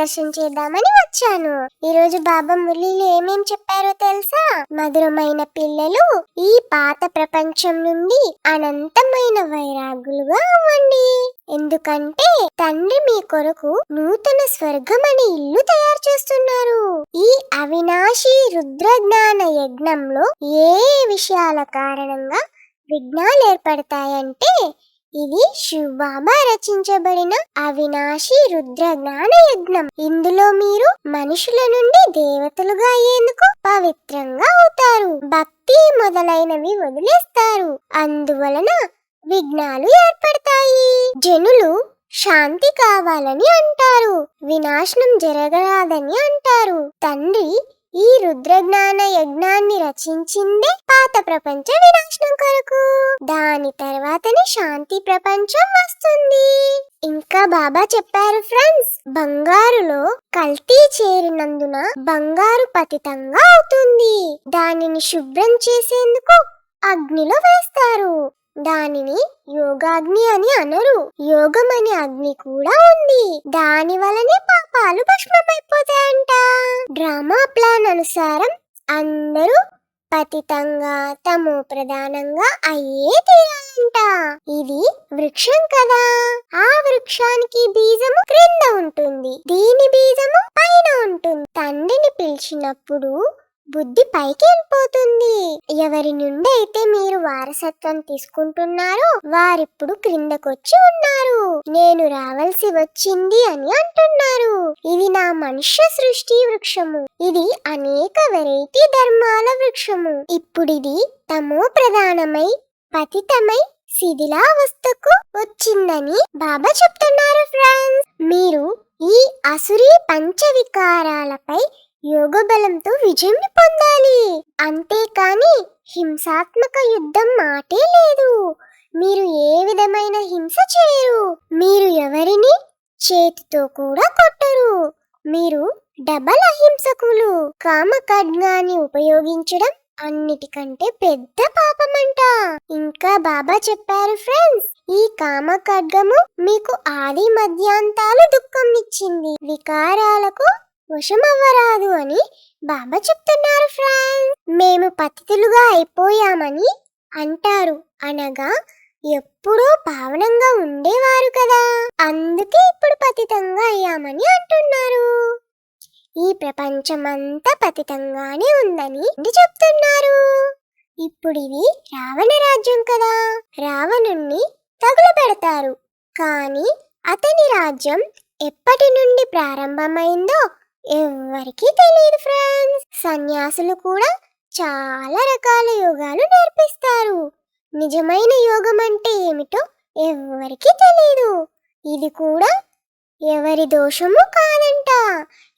Discussion చేద్దామని వచ్చాను. ఈ రోజు బాబా మురళిలో ఏమేం చెప్పారో తెలుసా? మధురమైన పిల్లలు ఈ పాత ప్రపంచం నుండి అనంతమైన వైరాగులుగా అవ్వండి. ఎందుకంటే తండ్రి మీ కొరకు నూతన స్వర్గం అనే ఇల్లు తయారు చేస్తున్నారు. ఈ అవినాశి రుద్రజ్ఞాన యజ్ఞంలో ఏ విషయాల కారణంగా విఘ్నాలు ఏర్పడతాయంటే ఇది శివబాబా రచించబడిన అవినాశి రుద్ర జ్ఞాన యజ్ఞం ఇందులో మీరు మనుషుల నుండి దేవతలుగా అయ్యేందుకు పవిత్రంగా అవుతారు. భక్తి మొదలైనవి వదిలేస్తారు. అందువలన విఘ్నాలు ఏర్పడతాయి. జనులు శాంతి కావాలని అంటారు. వినాశనం జరగరాదని అంటారు. తండ్రి ఈ రుద్రజ్ఞాన యజ్ఞాన్ని రచించిందే పాత ప్రపంచ వినాశనం కొరకు. దాని తర్వాతనే శాంతి ప్రపంచం వస్తుంది. ఇంకా బాబా చెప్పారు ఫ్రెండ్స్ బంగారులో కల్తీ చేరినందున బంగారు పతితంగా అవుతుంది. దానిని శుభ్రం చేసేందుకు అగ్నిలో వేస్తారు. దానిని యోగాగ్ని అని అనరు. యోగం అనే అగ్ని కూడా ఉంది. దాని వలనే పాపాలు భస్మమైపోతాయంట. డ్రామా ప్లాన్ అనుసారం అందరూ పతితంగా తమో ప్రధానంగా అయ్యే తీరాలంట ఇది వృక్షం కదా. ఆ వృక్షానికి బీజము క్రింద ఉంటుంది. దీని బీజము పైన ఉంటుంది. తండ్రిని పిలిచినప్పుడు బుద్ధి పైకి వెళ్ళిపోతుంది ఎవరి నుండి అయితే మీరు వారసత్వం తీసుకుంటున్నారో వారిప్పుడు క్రిందకొచ్చి ఉన్నారు. నేను రావాల్సి వచ్చింది అని అంటున్నారు. ఇది నా మనుష్య సృష్టి వృక్షము. ఇది అనేక వెరైటీ ధర్మాల వృక్షము. ఇప్పుడిది తమో ప్రధానమై పతితమై శిథిలావస్థకు వచ్చిందని బాబా చెప్తున్నారు ఫ్రెండ్స్ మీరు ఈ అసురీ పంచవికారాలపై యోగ బలంతో విజయం పొందాలి. అంతేకాని హింసాత్మక యుద్ధం మాటే లేదు. మీరు ఏ విధమైన హింస చేయరు. మీరు ఎవరిని? చేతితో కూడా కొట్టరు. మీరు డబల్ అహింసకులు. కామ ఖడ్గాన్ని ఉపయోగించడం అన్నిటికంటే పెద్ద పాపమంట. ఇంకా బాబా చెప్పారు ఫ్రెండ్స్ ఈ కామ ఖడ్గము మీకు ఆది మధ్యాంతాలు దుఃఖం ఇచ్చింది. వికారాలకు వశమవ్వరాదు అని బాబా చెప్తున్నారు ఫ్రెండ్స్ మేము పతితులుగా అయిపోయామని అంటారు. అనగా ఎప్పుడూ పావనంగా ఉండేవారు కదా. అందుకే ఇప్పుడు పతితంగా అయ్యామని అంటున్నారు. ఈ ప్రపంచమంతా పతితంగానే ఉందని చెప్తున్నారు. ఇప్పుడు ఇది రావణ రాజ్యం కదా. రావణుణ్ణి తగులు పెడతారు. కానీ అతని రాజ్యం ఎప్పటి నుండి ప్రారంభమైందో ఎవ్వరికీ తెలియదు ఫ్రెండ్స్. సన్యాసులు కూడా చాలా రకాల యోగాలు నేర్పిస్తారు. నిజమైన యోగం అంటే ఏమిటో ఎవ్వరికీ తెలియదు ఇది కూడా ఎవరి దోషము కాదంట.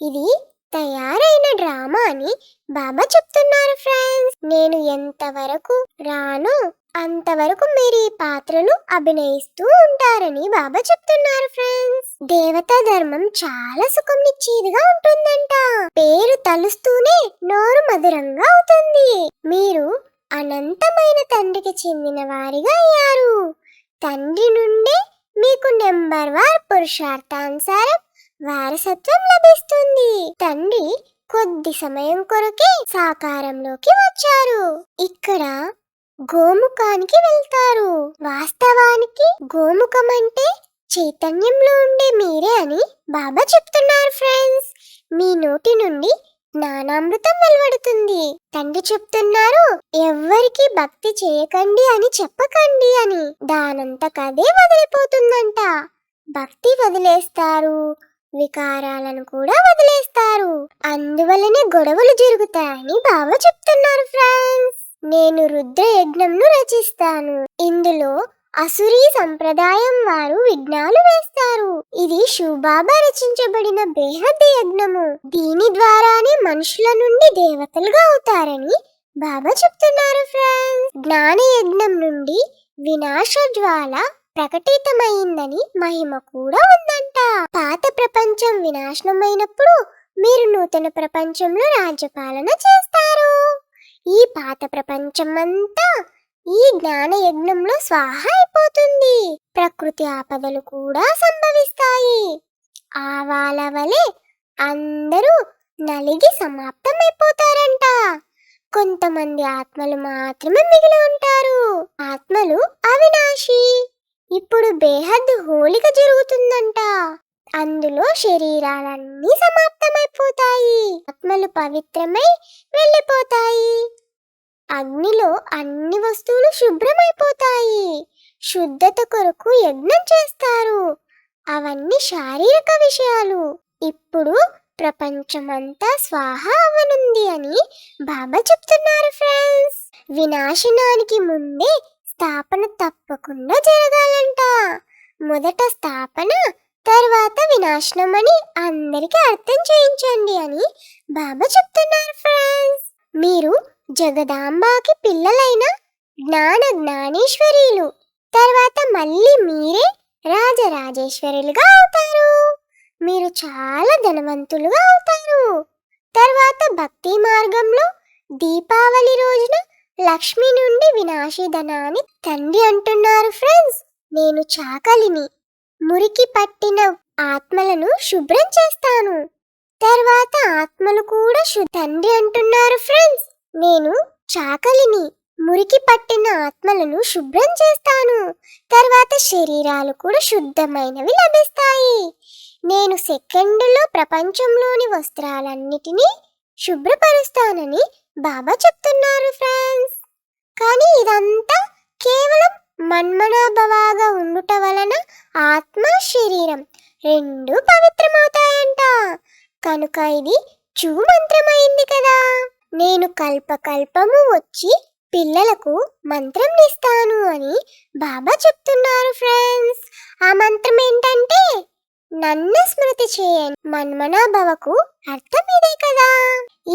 ఇది తయారైన డ్రామా అని బాబా చెప్తున్నారు ఫ్రెండ్స్. నేను ఎంతవరకు రాను అంతవరకు మీరు ఈ పాత్రలు అభినయిస్తూ ఉంటారని బాబా చెప్తున్నారు ఫ్రెండ్స్ దేవతా ధర్మం చాలా సుఖంనిచ్చేదిగా ఉంటుందంట. పేరు తలుస్తూనే నోరు మధురంగా అవుతుంది. మీరు అనంతమైన తండ్రికి చెందిన వారిగా అయ్యారు. తండ్రి నుండే మీకు నెంబర్ వార్ పురుషార్థానుసారం వారసత్వం లభిస్తుంది. తండ్రి కొద్ది సమయం కొరకే సాకారంలోకి వచ్చారు. ఇక్కడ గోముఖానికి వెళ్తారు. వాస్తవానికి గోముఖం అంటే చైతన్యంలో ఉండే మీరే అని బాబా చెప్తున్నారు ఫ్రెండ్స్. మీ నోటి నుండి జ్ఞానామృతం వెలువడుతుంది. తండ్రి చెప్తున్నారు ఎవ్వరికి భక్తి చేయకండి అని చెప్పకండి అని. దానంతకదే వదిలిపోతుందంట. భక్తి వదిలేస్తారు. వికారాలను కూడా వదిలేస్తారు. అందువలనే గొడవలు జరుగుతాయని బాబా చెప్తున్నారు ఫ్రెండ్స్. నేను రుద్ర యజ్ఞంను రచిస్తాను. ఇందులో అసురీ సంప్రదాయం వారు విఘ్నాలు వేస్తారు. ఇది శివబాబా రచించబడిన బేహద్ యజ్ఞము. దీని ద్వారానే మనుషుల నుండి దేవతలుగా అవుతారని బాబా చెప్తున్నారు ఫ్రెండ్స్ జ్ఞాన యజ్ఞం నుండి వినాశ జ్వాల ప్రకటితమైందని మహిమ కూడా ఉందంట. పాత ప్రపంచం వినాశనమైనప్పుడు మీరు నూతన ప్రపంచంలో రాజ్యపాలన చేస్తారు. పాత ప్రపంచం అంతా ఈ జ్ఞాన యజ్ఞంలో స్వాహ అయిపోతుంది. ప్రకృతి ఆపదలు కూడా సంభవిస్తాయి. ఆవాల వలె అందరూ నలిగి సమాప్తమైపోతారంట. కొంతమంది ఆత్మలు మాత్రమే మిగిలి ఉంటారు. ఆత్మలు అవినాశి. ఇప్పుడు బేహద్ హోలిక జరుగుతుందంట. అందులో శరీరాలన్నీ సమాప్తమైపోతాయి. ఆత్మలు పవిత్రమై వెళ్ళిపోతాయి. అగ్నిలో అన్ని వస్తువులు శుభ్రమైపోతాయి. శుద్ధత కొరకు యజ్ఞం చేస్తారు. అవన్నీ శారీరక విషయాలు. ఇప్పుడు ప్రపంచమంతా స్వాహ అవనుంది అని బాబా చెప్తున్నారు ఫ్రెండ్స్. వినాశనానికి ముందే స్థాపన తప్పకుండా జరగాలంట. మొదట స్థాపన తర్వాత వినాశనం అని అందరికీ అర్థం చేయించండి అని బాబా చెప్తున్నారు ఫ్రెండ్స్. మీరు జగదాంబాకి పిల్లలైన జ్ఞాన జ్ఞానేశ్వరీలు. తర్వాత మళ్ళీ మీరే రాజరాజేశ్వరులుగా అవుతారు. మీరు చాలా ధనవంతులుగా అవుతారు. తర్వాత భక్తి మార్గంలో దీపావళి రోజున లక్ష్మి నుండి వినాశీ ధనాన్ని తండ్రి అంటున్నారు ఫ్రెండ్స్. నేను చాకలిని మురికి పట్టిన ఆత్మలను శుభ్రం చేస్తాను. తర్వాత ఆత్మలు కూడా తండ్రి అంటున్నారు ఫ్రెండ్స్. నేను చాకలిని మురికి పట్టిన ఆత్మలను శుభ్రం చేస్తాను. తర్వాత శరీరాలు కూడా శుద్ధమైనవి లభిస్తాయి. నేను సెకండులో ప్రపంచంలోని వస్త్రాలన్నిటినీ శుభ్రపరుస్తానని బాబా చెప్తున్నారు ఫ్రెండ్స్. కానీ ఇదంతా కేవలం మన్మనాభవాగా ఉండుట వలన ఆత్మ శరీరం రెండు పవిత్రమవుతాయంట. కనుక ఇది చూ మంత్రమైంది కదా. నేను కల్పకల్పము వచ్చి పిల్లలకు మంత్రం ఇస్తాను అని బాబా చెప్తున్నారు ఫ్రెండ్స్. ఆ మంత్రం ఏంటంటే నన్ను స్మృతి చేయని మన్మనాభవకు అర్థం ఇదే కదా.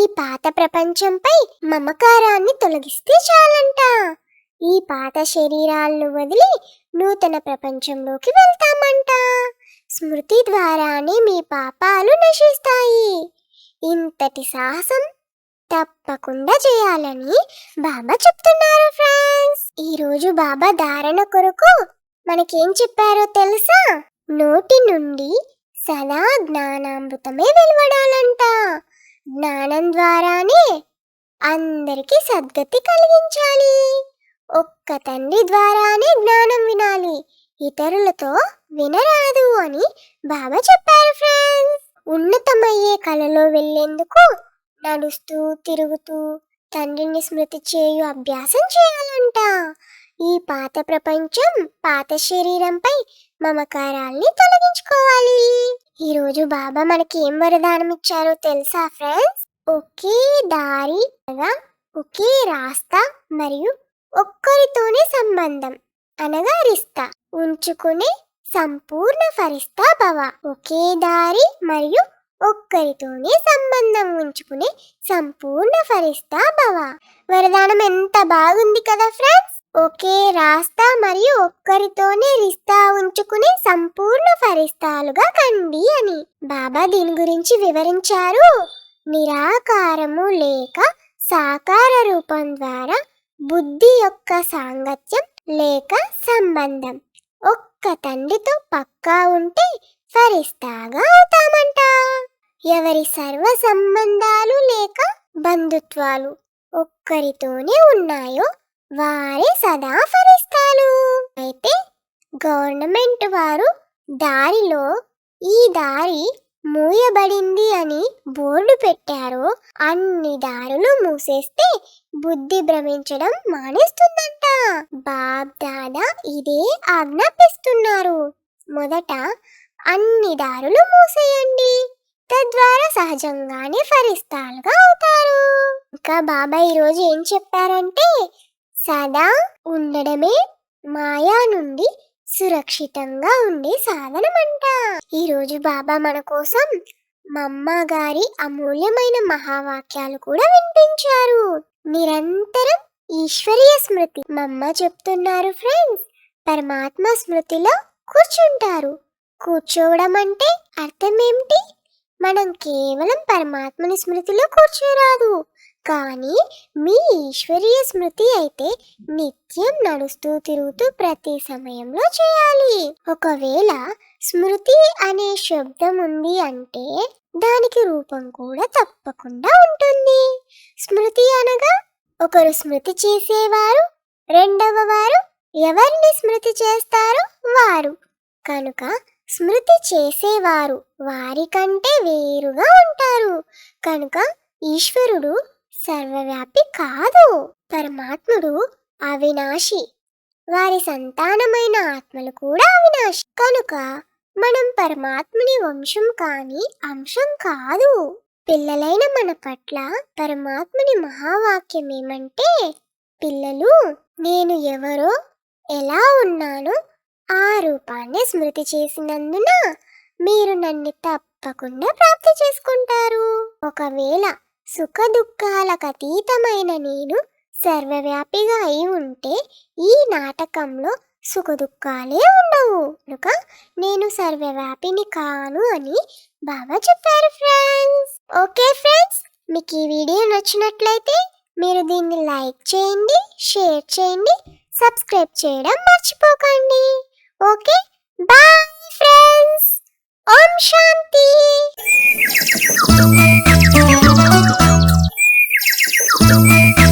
ఈ పాత ప్రపంచంపై మమకారాన్ని తొలగిస్తే చాలంట. ఈ పాత శరీరాలను వదిలి నూతన ప్రపంచంలోకి వెళ్తామంట. స్మృతి ద్వారానే మీ పాపాలు నశిస్తాయి. ఇంతటి సాహసం తప్పకుండా చేయాలని బాబా చెప్తున్నారు ఫ్రెండ్స్ ఈ రోజు బాబా ధారణ కొరకు మనకేం చెప్పారో తెలుసా? నోటి నుండి సదా జ్ఞానామృతమే వెలువడాలంట. జ్ఞానం ద్వారానే అందరికీ సద్గతి కలిగించాలి. ఒక్క తండ్రి ద్వారానే జ్ఞానం వినాలి. ఇతరులతో వినరాదు అని బాబా చెప్పారు ఫ్రెండ్స్ ఉన్నతమయ్యే కలలో వెళ్ళేందుకు నడుస్తూ తిరుగుతూ తండ్రిని స్మృతి చేయు అభ్యాసం చేయాలంట. ఈ పాత ప్రపంచం పాత శరీరంపై మమకారాల్ని తొలగించుకోవాలి. ఈరోజు బాబా మనకి ఏం వరదానం ఇచ్చారో తెలుసా ఫ్రెండ్స్ ఒకే దారి అనగా ఒకే రాస్తా మరియు ఒక్కరితోనే సంబంధం అనగా రిస్తా. ఉంచుకునే సంపూర్ణ ఫరిస్తా భవ. ఒకే దారి మరియు ఒక్కరితోనే సంబంధం ఉంచుకునే సంపూర్ణ ఫరిస్తా భవ. వరదానం ఎంత బాగుంది కదా ఫ్రెండ్స్? ఒకే రాస్తా మరియు ఒక్కరితోనే రిస్తా ఉంచుకునే సంపూర్ణ ఫరిస్తాలుగా కండి అని. బాబా దీని గురించి వివరించారు. నిరాకారము లేక సాకార రూపం ద్వారా బుద్ధి యొక్క సాంగత్యం లేక సంబంధం. ఒక్క తండ్రితో పక్కా ఉంటే ఫరిస్తాగా అవుతామంట. ఎవరి సర్వ సంబంధాలు లేక బంధుత్వాలు ఒక్కరితోనే ఉన్నాయో వారే సదా ఫలిస్తాలు అయితే గవర్నమెంట్ వారు దారిలో ఈ దారి మూయబడింది అని బోర్డు పెట్టారో అన్ని దారులు మూసేస్తే బుద్ధి భ్రమించడం మానేస్తుందంట. బాబ్ దాదా ఇదే ఆజ్ఞాపిస్తున్నారు. మొదట అన్ని దారులు మూసేయండి. తద్వారా సహజంగానే ఫరిస్తాలుగా అవుతారు. ఇంకా బాబా ఈరోజు ఏం చెప్పారంటే సదా ఉండడమే మాయా నుండి సురక్షితంగా ఉండే సాధనమంట. ఈరోజు బాబా మన కోసం మా గారి అమూల్యమైన మహావాక్యాలు కూడా వినిపించారు. నిరంతరం ఈశ్వరీయ స్మృతి. మా అమ్మ చెప్తున్నారు ఫ్రెండ్స్ పరమాత్మ స్మృతిలో కూర్చుంటారు. కూర్చోవడం అంటే అర్థం ఏమిటి మనం కేవలం పరమాత్మని స్మృతిలో కూర్చోరాదు. కానీ మీ ఈశ్వరీయ స్మృతి అయితే నిత్యం నడుస్తూ తిరుగుతూ ప్రతి సమయంలో చేయాలి. ఒకవేళ స్మృతి అనే శబ్దం ఉంది అంటే దానికి రూపం కూడా తప్పకుండా ఉంటుంది. స్మృతి అనగా ఒకరు స్మృతి చేసేవారు రెండవ వారు ఎవరిని స్మృతి చేస్తారో వారు. కనుక స్మృతి చేసేవారు. వారికంటే వేరుగా ఉంటారు. కనుక ఈశ్వరుడు సర్వవ్యాపి కాదు. పరమాత్ముడు అవినాశి. వారి సంతానమైన ఆత్మలు కూడా అవినాశి. కనుక మనం పరమాత్ముని వంశం కాని అంశం కాదు. పిల్లలైన మన పట్ల పరమాత్ముని మహావాక్యం ఏమంటే పిల్లలు నేను ఎవరో ఎలా ఉన్నానో ఆ రూపాన్ని స్మృతి చేసినందున మీరు నన్ను తప్పకుండా ప్రాప్తి చేసుకుంటారు. ఒకవేళ సుఖ దుఃఖాలకు అతీతమైన నేను సర్వవ్యాపిగా అయి ఉంటే ఈ నాటకంలో సుఖదుఖాలే ఉండవు. కనుక నేను సర్వవ్యాపిని కాను అని బాబా చెప్పారు ఫ్రెండ్స్. ఓకే ఫ్రెండ్స్ మీకు ఈ వీడియో నచ్చినట్లయితే మీరు దీన్ని లైక్ చేయండి షేర్ చేయండి సబ్స్క్రైబ్ చేయడం మర్చిపోకండి. Okay? Bye, friends! Om Shanti! Thank.